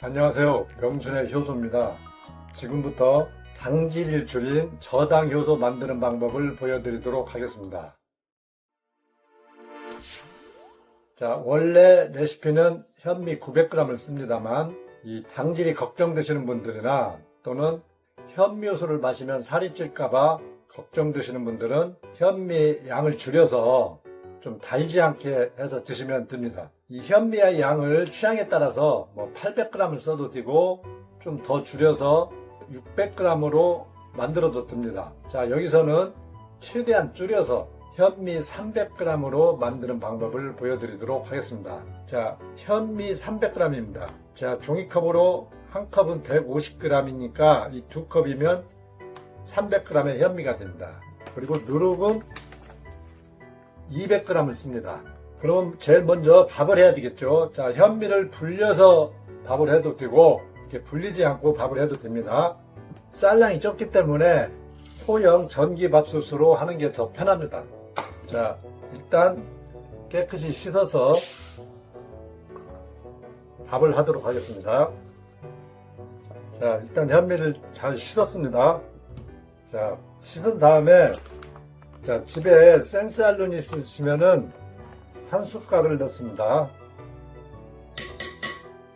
안녕하세요. 병준의 효소입니다. 지금부터 당질을 줄인 저당 효소 만드는 방법을 보여드리도록 하겠습니다. 자, 원래 레시피는 현미 900g을 씁니다만 이 당질이 걱정되시는 분들이나 또는 현미효소를 마시면 살이 찔까봐 걱정되시는 분들은 현미 양을 줄여서 좀 달지 않게 해서 드시면 됩니다. 이 현미의 양을 취향에 따라서 뭐 800g을 써도 되고 좀 더 줄여서 600g으로 만들어도 됩니다. 자, 여기서는 최대한 줄여서 현미 300g으로 만드는 방법을 보여드리도록 하겠습니다. 자, 현미 300g입니다. 자, 종이컵으로 한 컵은 150g이니까 이 두 컵이면 300g의 현미가 됩니다. 그리고 누룩은 200g을 씁니다. 그럼 제일 먼저 밥을 해야 되겠죠. 자, 현미를 불려서 밥을 해도 되고, 이렇게 불리지 않고 밥을 해도 됩니다. 쌀량이 적기 때문에 소형 전기밥솥으로 하는 게 더 편합니다. 자, 일단 깨끗이 씻어서 밥을 하도록 하겠습니다. 자, 일단 현미를 잘 씻었습니다. 자, 씻은 다음에 자, 집에 생쌀룬 있으시면은 한 숟갈을 넣습니다.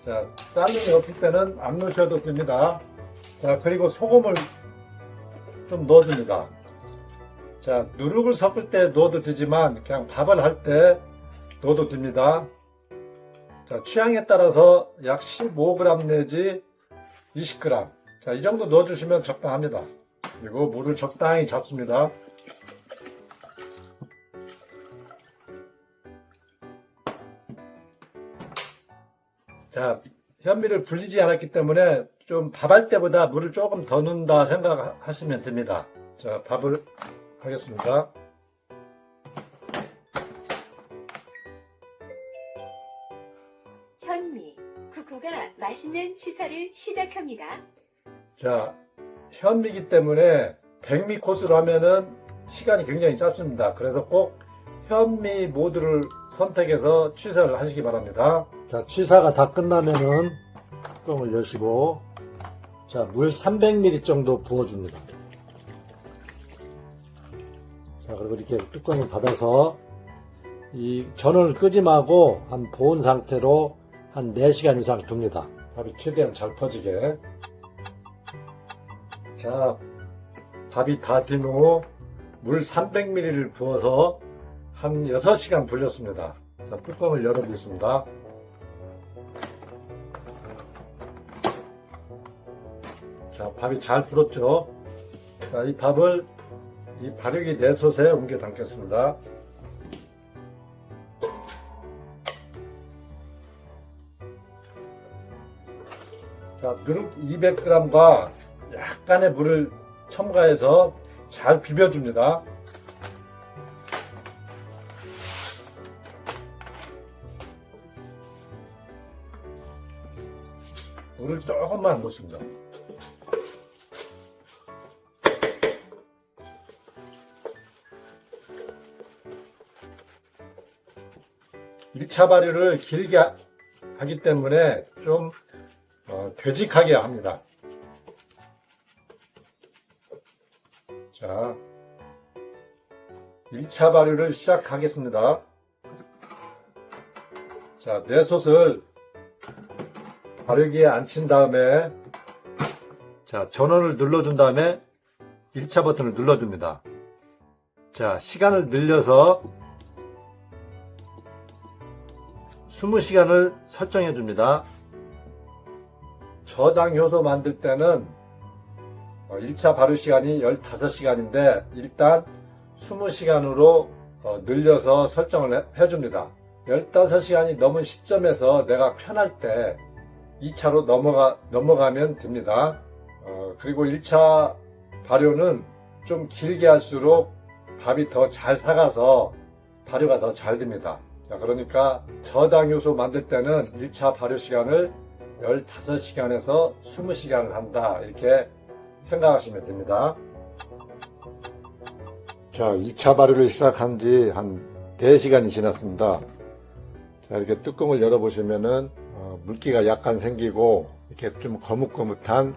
자, 쌀룬이 없을 때는 안 넣으셔도 됩니다. 자, 그리고 소금을 좀 넣어줍니다. 자, 누룩을 섞을 때 넣어도 되지만 그냥 밥을 할 때 넣어도 됩니다. 자, 취향에 따라서 약 15g 내지 20g. 자, 이 정도 넣어주시면 적당합니다. 그리고 물을 적당히 잡습니다. 자, 현미를 불리지 않았기 때문에 좀 밥할 때보다 물을 조금 더 넣는다 생각하시면 됩니다. 자, 밥을 하겠습니다. 현미, 쿠쿠가 맛있는 시사를 시작합니다. 자, 현미기 때문에 백미 코스로 하면은 시간이 굉장히 짧습니다. 그래서 꼭 현미 모드를 선택해서 취사를 하시기 바랍니다. 자, 취사가 다 끝나면은 뚜껑을 여시고 자, 물 300ml 정도 부어줍니다. 자, 그리고 이렇게 뚜껑을 닫아서 이 전원을 끄지 말고 한 보온 상태로 한 4시간 이상 둡니다. 밥이 최대한 잘 퍼지게. 자, 밥이 다 된 후 물 300ml를 부어서 한 6시간 불렸습니다. 자, 뚜껑을 열어보겠습니다. 자, 밥이 잘 불었죠? 자, 이 밥을 이 발효기 내솥에 옮겨 담겠습니다. 자, 누룩 200g과 약간의 물을 첨가해서 잘 비벼줍니다. 물을 조금만 넣습니다. 일차 발효를 길게 하- 하기 때문에 좀 어, 되직하게 합니다. 자, 1차 발효를 시작하겠습니다. 자, 내솥을 발효기에 앉힌 다음에 자, 전원을 눌러준 다음에 1차 버튼을 눌러줍니다. 자, 시간을 늘려서 20시간을 설정해 줍니다. 저당 효소 만들 때는 1차 발효 시간이 15시간인데 일단 20시간으로 어, 늘려서 설정을 해, 줍니다 15시간이 넘은 시점에서 내가 편할 때 2차로 넘어가, 넘어가면 됩니다. 어, 그리고 1차 발효는 좀 길게 할수록 밥이 더 잘 사가서 발효가 더 잘 됩니다. 자, 그러니까 저당 효소 만들 때는 1차 발효 시간을 15시간에서 20시간을 한다. 이렇게 생각하시면 됩니다. 자, 2차 발효를 시작한 지 한 4시간이 지났습니다. 자, 이렇게 뚜껑을 열어보시면은 어, 물기가 약간 생기고 이렇게 좀 거뭇거뭇한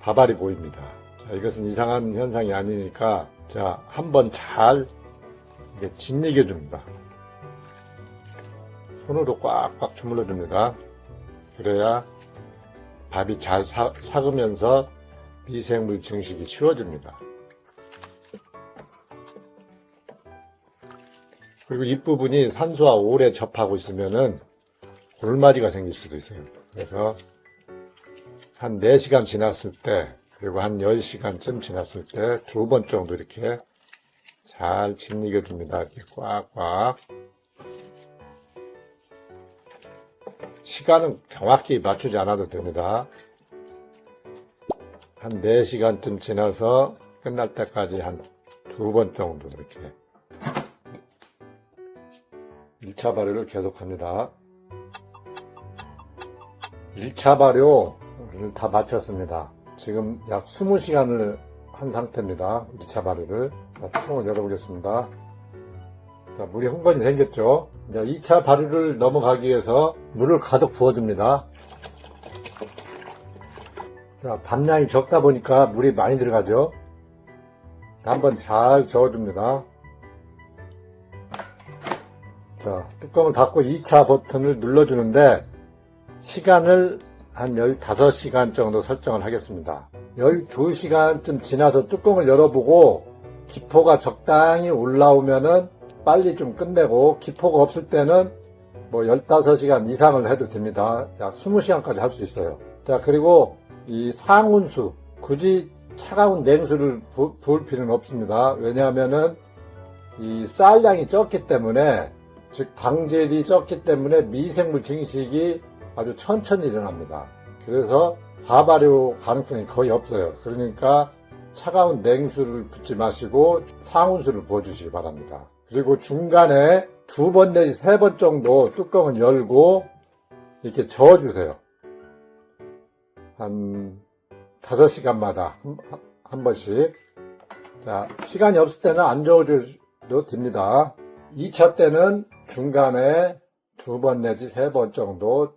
밥알이 보입니다. 자, 이것은 이상한 현상이 아니니까 자 한번 잘 이렇게 짓이겨 줍니다. 손으로 꽉꽉 주물러 줍니다. 그래야 밥이 잘 사, 삭으면서 미생물 증식이 쉬워집니다. 그리고 윗부분이 산소와 오래 접하고 있으면은 골마디가 생길 수도 있어요. 그래서 한 4시간 지났을 때, 그리고 한 10시간쯤 지났을 때 두 번 정도 이렇게 잘 짓이겨 줍니다. 이렇게 꽉꽉. 시간은 정확히 맞추지 않아도 됩니다. 한 4시간쯤 지나서 끝날 때까지 한 두 번 정도 이렇게 1차 발효를 계속합니다. 1차 발효를 다 마쳤습니다. 지금 약 20시간을 한 상태입니다. 1차 발효를. 자, 뚜껑을 열어보겠습니다. 자, 물이 흥건히 생겼죠? 이제 2차 발효를 넘어가기 위해서 물을 가득 부어줍니다. 자, 밥량이 적다 보니까 물이 많이 들어가죠? 한번 잘 저어줍니다. 자, 뚜껑을 닫고 2차 버튼을 눌러주는데 시간을 한 15시간 정도 설정을 하겠습니다. 12시간쯤 지나서 뚜껑을 열어보고 기포가 적당히 올라오면은 빨리 좀 끝내고 기포가 없을 때는 뭐 15시간 이상을 해도 됩니다. 약 20시간까지 할 수 있어요. 자, 그리고 이 상온수, 굳이 차가운 냉수를 부, 부을 필요는 없습니다. 왜냐하면은 이 쌀량이 적기 때문에 즉 당질이 적기 때문에 미생물 증식이 아주 천천히 일어납니다. 그래서 가발효 가능성이 거의 없어요. 그러니까 차가운 냉수를 붓지 마시고 상온수를 부어주시기 바랍니다. 그리고 중간에 두 번 내지 세 번 정도 뚜껑을 열고 이렇게 저어주세요. 한 다섯 시간마다 한, 한 번씩. 자, 시간이 없을 때는 안 저어줘도 됩니다. 2차 때는 중간에 두 번 내지 세 번 정도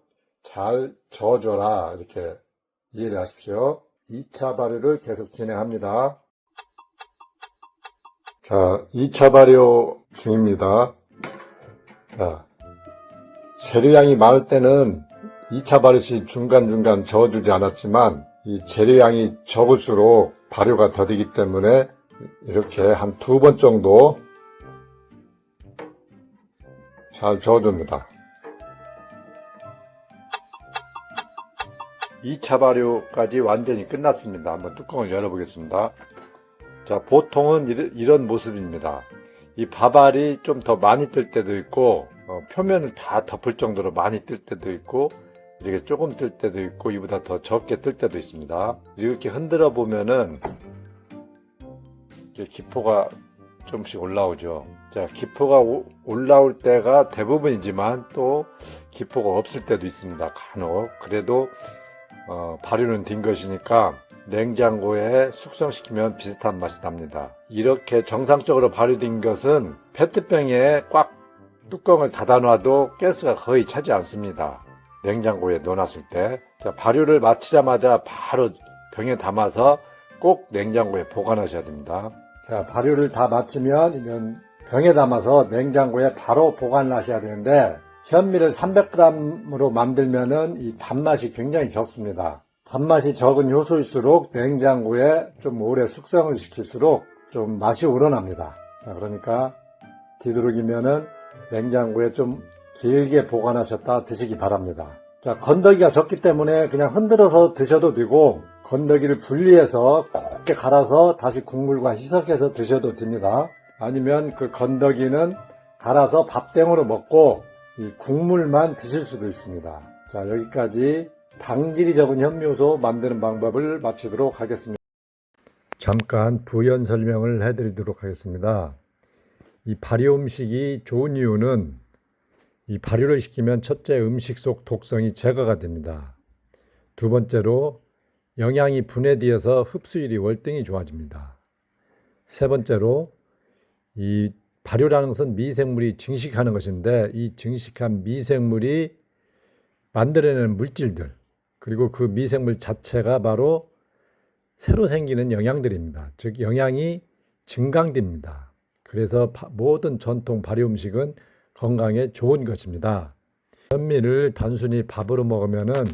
잘 저어줘라. 이렇게 이해를 하십시오. 2차 발효를 계속 진행합니다. 자, 2차 발효 중입니다. 자, 재료양이 많을 때는 2차 발효 시 중간중간 저어주지 않았지만 이 재료양이 적을수록 발효가 더디기 때문에 이렇게 한 두 번 정도 잘 저어줍니다. 2차 발효까지 완전히 끝났습니다. 한번 뚜껑을 열어보겠습니다. 자, 보통은 이런 모습입니다. 이 밥알이 좀 더 많이 뜰 때도 있고, 어, 표면을 다 덮을 정도로 많이 뜰 때도 있고, 이렇게 조금 뜰 때도 있고, 이보다 더 적게 뜰 때도 있습니다. 이렇게 흔들어 보면은, 기포가 좀씩 올라오죠. 자, 기포가 오- 올라올 때가 대부분이지만 또 기포가 없을 때도 있습니다. 간혹. 그래도 어, 발효는 된 것이니까 냉장고에 숙성시키면 비슷한 맛이 납니다. 이렇게 정상적으로 발효된 것은 페트병에 꽉 뚜껑을 닫아놔도 가스가 거의 차지 않습니다. 냉장고에 넣어놨을 때. 자, 발효를 마치자마자 바로 병에 담아서 꼭 냉장고에 보관하셔야 됩니다. 자, 발효를 다 마치면 병에 담아서 냉장고에 바로 보관을 하셔야 되는데 현미를 300g으로 만들면은 이 단맛이 굉장히 적습니다. 단맛이 적은 효소일수록 냉장고에 좀 오래 숙성을 시킬수록 좀 맛이 우러납니다. 자, 그러니까 뒤두르기면은 냉장고에 좀 길게 보관하셨다 드시기 바랍니다. 자, 건더기가 적기 때문에 그냥 흔들어서 드셔도 되고 건더기를 분리해서 곱게 갈아서 다시 국물과 희석해서 드셔도 됩니다. 아니면 그 건더기는 갈아서 밥땡으로 먹고 이 국물만 드실 수도 있습니다. 자, 여기까지 당질이 적은 현미효소 만드는 방법을 마치도록 하겠습니다. 잠깐 부연 설명을 해드리도록 하겠습니다. 이 발효 음식이 좋은 이유는 이 발효를 시키면 첫째 음식 속 독성이 제거가 됩니다. 두 번째로 영양이 분해되어서 흡수율이 월등히 좋아집니다. 세 번째로 이 발효라는 것은 미생물이 증식하는 것인데 이 증식한 미생물이 만들어내는 물질들 그리고 그 미생물 자체가 바로 새로 생기는 영양들입니다. 즉 영양이 증강됩니다. 그래서 바- 모든 전통 발효 음식은 건강에 좋은 것입니다. 현미를 단순히 밥으로 먹으면은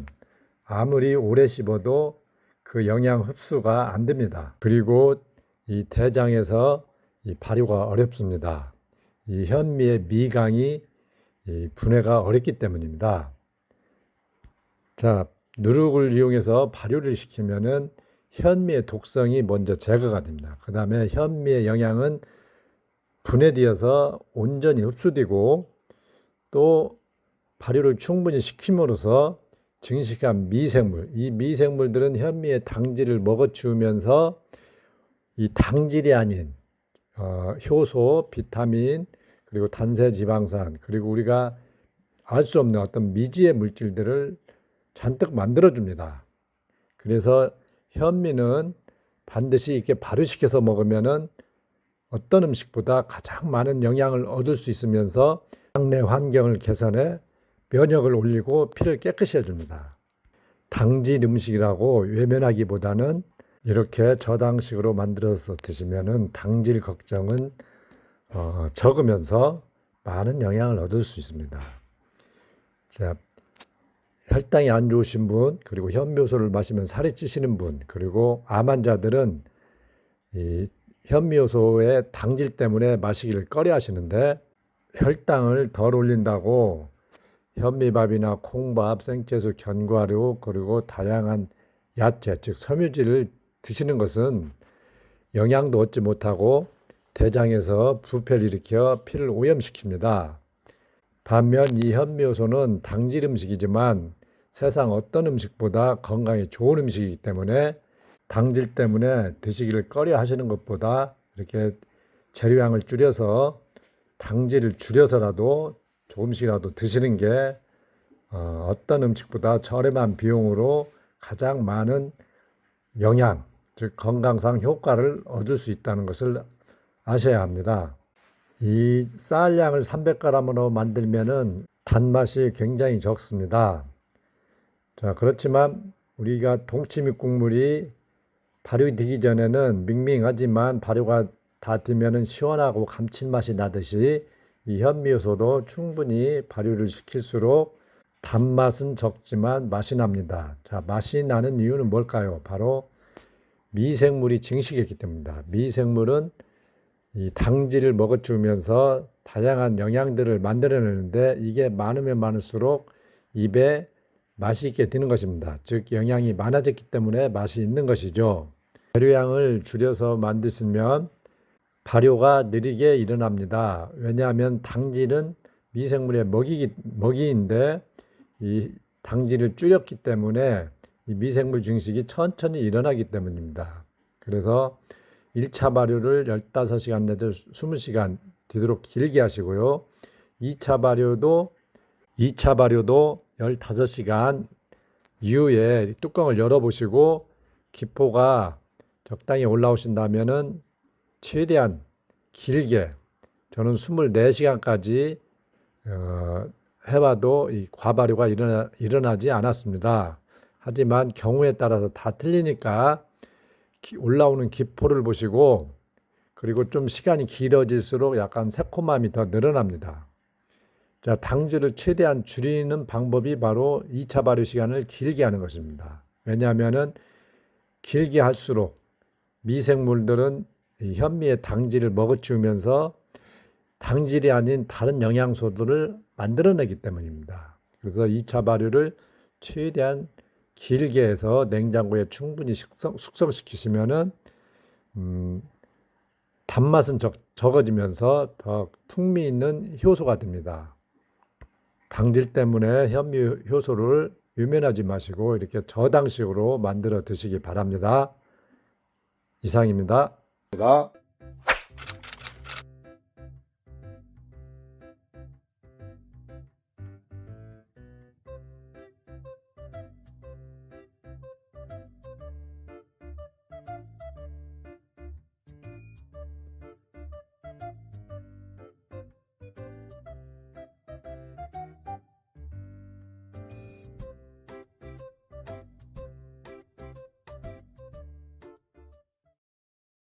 아무리 오래 씹어도 그 영양 흡수가 안 됩니다. 그리고 이 대장에서 이 발효가 어렵습니다. 이 현미의 미강이 이 분해가 어렵기 때문입니다. 자, 누룩을 이용해서 발효를 시키면은 현미의 독성이 먼저 제거가 됩니다. 그 다음에 현미의 영양은 분해되어서 온전히 흡수되고 또 발효를 충분히 시킴으로써 증식한 미생물, 이 미생물들은 현미의 당질을 먹어치우면서 이 당질이 아닌 어, 효소, 비타민, 그리고 단세 지방산, 그리고 우리가 알 수 없는 어떤 미지의 물질들을 잔뜩 만들어 줍니다. 그래서 현미는 반드시 이렇게 발효시켜서 먹으면은 어떤 음식보다 가장 많은 영양을 얻을 수 있으면서 장내 환경을 개선해 면역을 올리고 피를 깨끗이 해줍니다. 당질 음식이라고 외면하기보다는 이렇게 저당식으로 만들어서 드시면은 당질 걱정은 어, 적으면서 많은 영양을 얻을 수 있습니다. 자, 혈당이 안 좋으신 분, 그리고 현미효소를 마시면 살이 찌시는 분, 그리고 암 환자들은 이 현미효소의 당질 때문에 마시기를 꺼려 하시는데 혈당을 덜 올린다고 현미밥이나 콩밥, 생채소, 견과류, 그리고 다양한 야채, 즉 섬유질을 드시는 것은 영양도 얻지 못하고 대장에서 부패를 일으켜 피를 오염시킵니다. 반면 이 현미효소는 당질 음식이지만 세상 어떤 음식보다 건강에 좋은 음식이기 때문에 당질 때문에 드시기를 꺼려 하시는 것보다 이렇게 재료양을 줄여서 당질을 줄여서라도 조금씩이라도 드시는 게 어, 어떤 음식보다 저렴한 비용으로 가장 많은 영양, 즉 건강상 효과를 얻을 수 있다는 것을 아셔야 합니다. 이 쌀량을 300g으로 만들면은 단맛이 굉장히 적습니다. 자, 그렇지만 우리가 동치미 국물이 발효되기 전에는 밍밍하지만 발효가 다 되면은 시원하고 감칠맛이 나듯이 이 현미효소도 충분히 발효를 시킬수록 단맛은 적지만 맛이 납니다. 자, 맛이 나는 이유는 뭘까요? 바로 미생물이 증식했기 때문입니다. 미생물은 이 당질을 먹어주면서 다양한 영양들을 만들어내는데 이게 많으면 많을수록 입에 맛이 있게 되는 것입니다. 즉 영양이 많아졌기 때문에 맛이 있는 것이죠. 재료양을 줄여서 만드시면 발효가 느리게 일어납니다. 왜냐하면 당질은 미생물의 먹이 먹이인데 이 당질을 줄였기 때문에 이 미생물 증식이 천천히 일어나기 때문입니다. 그래서 1차 발효를 15시간 내지 20시간 되도록 길게 하시고요. 2차 발효도 2차 발효도 15시간 이후에 뚜껑을 열어 보시고 기포가 적당히 올라오신다면은 최대한 길게 저는 24시간까지 어, 해봐도 이 과발효가 일어나, 일어나지 않았습니다. 하지만 경우에 따라서 다 틀리니까 기- 올라오는 기포를 보시고 그리고 좀 시간이 길어질수록 약간 새콤함이 더 늘어납니다. 자, 당질을 최대한 줄이는 방법이 바로 2차 발효 시간을 길게 하는 것입니다. 왜냐하면은 길게 할수록 미생물들은 이 현미의 당질을 먹어치우면서 당질이 아닌 다른 영양소들을 만들어내기 때문입니다. 그래서 2차 발효를 최대한 길게 해서 냉장고에 충분히 숙성, 숙성시키시면은 음, 단맛은 적, 적어지면서 더 풍미 있는 효소가 됩니다. 당질 때문에 현미 효소를 유면하지 마시고 이렇게 저당식으로 만들어 드시기 바랍니다. 이상입니다.